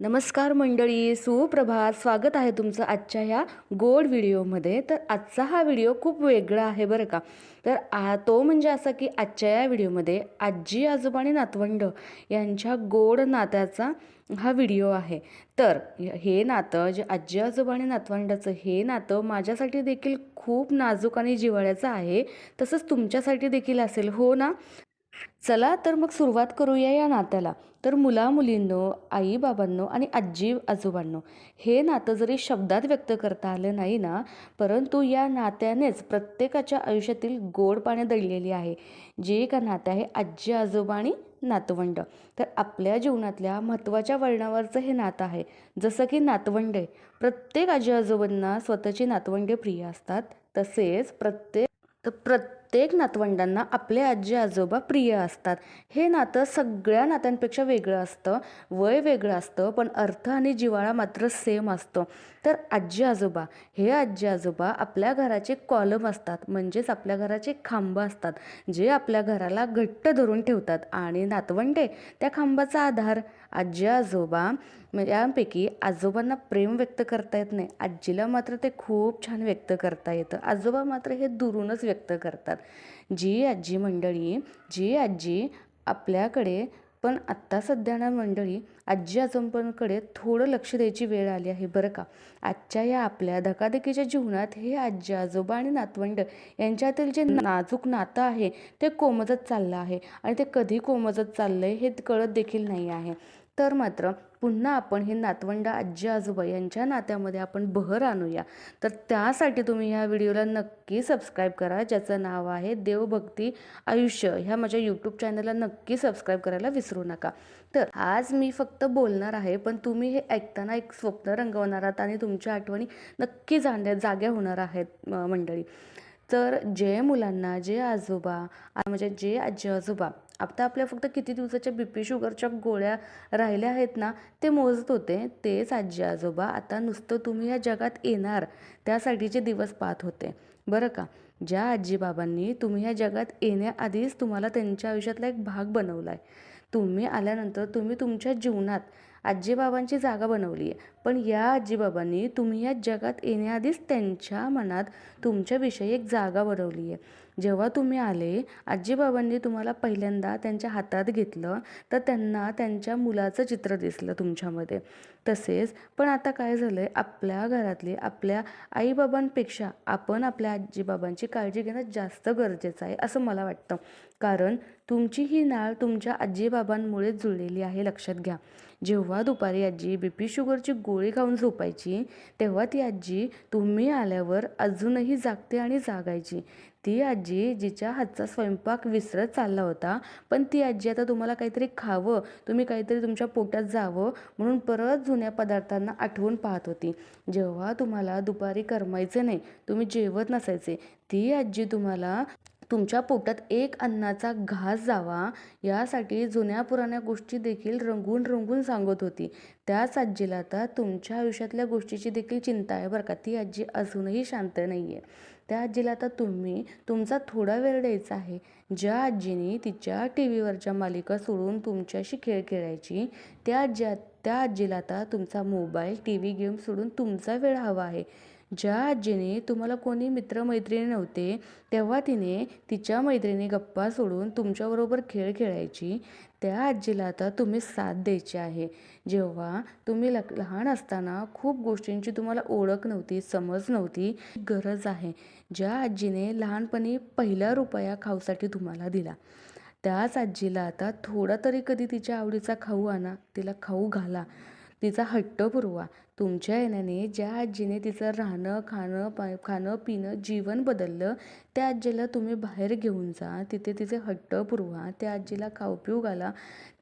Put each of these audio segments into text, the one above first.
नमस्कार मंडळी सुप्रभात. स्वागत आहे तुमचं आजच्या ह्या गोड व्हिडिओमध्ये. तर आजचा हा व्हिडिओ खूप वेगळा आहे बरं का. तर आ तो म्हणजे असा की आजच्या या व्हिडिओमध्ये आजी आजोबा आणि नातवंड यांच्या गोड नात्याचा हा व्हिडिओ आहे. तर हे नातं जे आजी आजोबा आणि नातवंडाचं हे नातं माझ्यासाठी देखील खूप नाजूक आणि जिव्हाळ्याचं आहे. तसंच तुमच्यासाठी देखील असेल हो ना? चला तर मग सुरुवात करूया या नात्याला. तर मुलामुलींनो आईबाबांनो आणि आजी आजोबांनो हे नातं जरी शब्दात व्यक्त करता आलं नाही ना परंतु या नात्यानेच प्रत्येकाच्या आयुष्यातील गोड पाणी दडलेली आहे. जे का नातं आहे आजी आजोबा आणि नातवंड. तर आपल्या जीवनातल्या महत्त्वाच्या वळणावरचं हे नातं आहे. जसं की नातवंडे प्रत्येक आजी आजोबांना स्वतःची नातवंडे प्रिय असतात. तसेच प्रत्येक तर प्रत्येक प्रत्येक नातवंडांना आपले आजी आजोबा प्रिय असतात. हे नातं सगळ्या नात्यांपेक्षा वेगळं असतं. वय वेगळं असतं पण अर्थ आणि जिव्हाळा मात्र सेम असतो. तर आजी आजोबा हे आजी आजोबा आपल्या घराचे कॉलम असतात म्हणजेच आपल्या घराचे खांब असतात जे आपल्या घराला घट्ट धरून ठेवतात. आणि नातवंडे त्या खांबाचा आधार आजी आजोबा म्हणजे यापैकी आजोबांना प्रेम व्यक्त करता येत नाही. आजीला मात्र ते खूप छान व्यक्त करता येतं. आजोबा मात्र हे दुरूनच व्यक्त करतात. जी आजी मंडळी जी आजी आपल्याकडे पण आत्ता सध्याना मंडळी आजी आजोबांकडे थोडं लक्ष द्यायची वेळ आली आहे बरं का? आजच्या या आपल्या धकाधकीच्या जीवनात हे आजी आजोबा आणि नातवंड यांच्यातील जे नाजूक नातं आहे ते कोमजत चाललं आहे. आणि ते कधी कोमजत चाललं आहे हे कळत देखील नाही आहे. तर मात्र पुन्हा आपण हे नातवंड आजी आजोबा यांच्या नात्यामध्ये आपण बहर आणूया. तर त्यासाठी तुम्ही ह्या व्हिडिओला नक्की सबस्क्राईब करा ज्याचं नाव आहे देवभक्ती आयुष्य. ह्या माझ्या यूट्यूब चॅनलला नक्की सबस्क्राईब करायला विसरू नका. तर आज मी फक्त बोलणार आहे पण तुम्ही हे ऐकताना एक स्वप्न रंगवणार आहात आणि तुमच्या आठवणी नक्की जाण्या जाग्या होणार आहेत मंडळी. तर जे मुलांना जे आजोबा म्हणजे जे आजी आजोबा. आता आपल्या फक्त किती दिवसाच्या बी पी शुगरच्या गोळ्या राहिल्या आहेत ना ते मोजत होते. तेच आजी आजोबा आता नुसतं तुम्ही या जगात येणार त्यासाठीचे दिवस पाहत होते. बरं का? ज्या आजीबाबांनी तुम्ही या जगात येण्याआधीच तुम्हाला त्यांच्या आयुष्यातला एक भाग बनवला आहे तुम्ही आल्यानंतर तुम्ही तुमच्या जीवनात आजीबाबांची जागा बनवली आहे. पण या आजीबाबांनी तुम्ही या जगात येण्याआधीच त्यांच्या मनात तुमच्याविषयी एक जागा बनवली आहे. जेव्हा तुम्ही आले आजीबाबांनी तुम्हाला पहिल्यांदा त्यांच्या हातात घेतलं तर त्यांना त्यांच्या मुलाचं चित्र दिसलं तुमच्यामध्ये. तसेच पण आता काय झालं आहे आपल्या घरातली आपल्या आईबाबांपेक्षा आपण आपल्या आजीबाबांची काळजी घेणं जास्त गरजेचं आहे असं मला वाटतं. कारण तुमची ही नाळ तुमच्या आजीबाबांमुळेच जुळलेली आहे लक्षात घ्या. जेव्हा दुपारी आजी बी पी शुगरची गोळी खाऊन झोपायची तेव्हा ती आजी तुम्ही आल्यावर अजूनही जागते आणि जागायची. ती आजी जिच्या हातचा स्वयंपाक विसरत चालला होता. पण ती आजी आता तुम्हाला काहीतरी खावं तुम्ही काहीतरी तुमच्या पोटात जावं म्हणून परत जुन्या पदार्थांना आठवून पाहत होती. जेव्हा तुम्हाला दुपारी करमायचं नाही तुम्ही जेवत नसायचे ती आजी तुम्हाला तुमच्या पोटात एक अन्नाचा घास जावा यासाठी जुन्या पुराण्या गोष्टी देखील रंगून रंगून सांगत होती. त्याच आजीला आता तुमच्या आयुष्यातल्या गोष्टीची देखील चिंता आहे बरं का? ती आजी अजूनही शांत नाही आहे त्या आजीला आता तुम्ही तुमचा थोडा वेळ द्यायचा आहे. ज्या आजीने तिच्या टी व्हीवरच्या मालिका सोडून तुमच्याशी खेळ खेळायची त्या आजी त्या आजीला आता तुमचा मोबाईल टी व्ही गेम सोडून तुमचा वेळ हवा आहे. ज्या आजीने तुम्हाला कोणी मित्रमैत्रिणी नव्हते तेव्हा तिने तिच्या मैत्रिणी गप्पा सोडून तुमच्याबरोबर खेळ खेळायची. त्या आजीला आता तुम्ही साथ द्यायची आहे. जेव्हा तुम्ही ल लहान असताना खूप गोष्टींची तुम्हाला ओळख नव्हती समज नव्हती गरज आहे. ज्या आजीने लहानपणी पहिला रुपया खाऊसाठी तुम्हाला दिला. त्याच आजीला आता थोडा तरी कधी तिच्या आवडीचा खाऊ आणा तिला खाऊ घाला. तिचा हट्ट पुरवा. तुमच्या येण्याने ज्या आजीने तिचं राहणं खाणं पा खाणं पिणं जीवन बदललं त्या आजीला तुम्ही बाहेर घेऊन जा. तिथे तिचे हट्ट पुरवा. त्या आजीला खाऊ पिऊ घाला.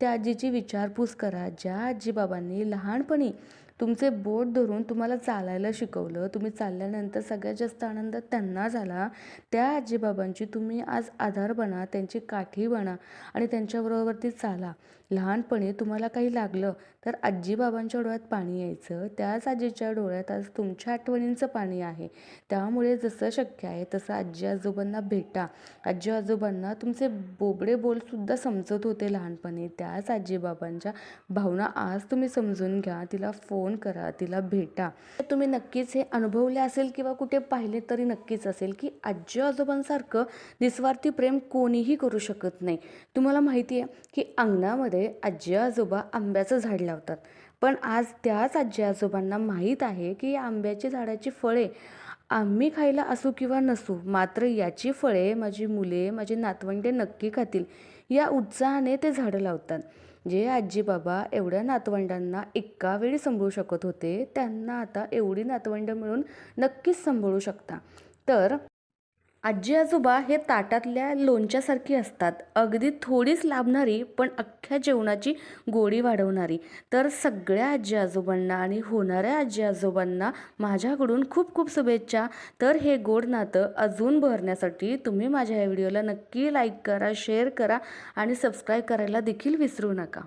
त्या आजीची विचारपूस करा. ज्या आजीबाबांनी लहानपणी तुमचे बोट धरून तुम्हाला चालायला शिकवलं. तुम्ही चालल्यानंतर सगळ्यात जास्त आनंद त्यांना झाला. त्या आजीबाबांची तुम्ही आज आधार बना त्यांची काठी बना आणि त्यांच्याबरोबरती चाला. लहानपणी तुम्हाला काही लागलं तर आजीबाबांच्या डोळ्यात पाणी यायचं. त्याच आजीच्या डोळ्यात आज तुमच्या आठवणींचं पाणी आहे. त्यामुळे जसं शक्य आहे तसं आजी आजोबांना भेटा. आजी आजोबांना तुमचे बोबडे बोलसुद्धा समजत होते लहानपणी. त्याच आजीबाबांच्या भावना आज तुम्ही समजून घ्या. तिला फोन फोन करा तिला भेटा. तुम्ही नक्कीच हे अनुभवले असेल किंवा कुठे पाहिले तरी नक्कीच असेल की आजी आजोबांसारखं निस्वार्थी प्रेम कोणीही करू शकत नाही. तुम्हाला माहिती आहे की अंगणामध्ये आजी आजोबा आंब्याचं झाड लावतात. पण आज त्याच आजी आजोबांना माहीत आहे की या आंब्याची झाडाची फळे आम्ही खायला असू किंवा नसू मात्र याची फळे माझी मुले माझी नातवंडे नक्की खातील. या उत्साहाने ते झाडं लावतात. जे आजी बाबा एवढ्या नातवंडांना एका वेळी सांभाळू शकत होते त्यांना आता एवढी नातवंड मिळून नक्कीच सांभाळू शकता. तर आजी आजोबा हे ताटातल्या लोणच्यासारखी असतात. अगदी थोडीच लाभणारी पण अख्ख्या जेवणाची गोडी वाढवणारी. तर सगळ्या आजी आजोबांना आणि होणाऱ्या आजी आजोबांना माझ्याकडून खूप खूप शुभेच्छा. तर हे गोड नातं अजून भरण्यासाठी तुम्ही माझ्या या व्हिडिओला नक्की लाईक करा शेअर करा आणि सबस्क्राईब करायला देखील विसरू नका.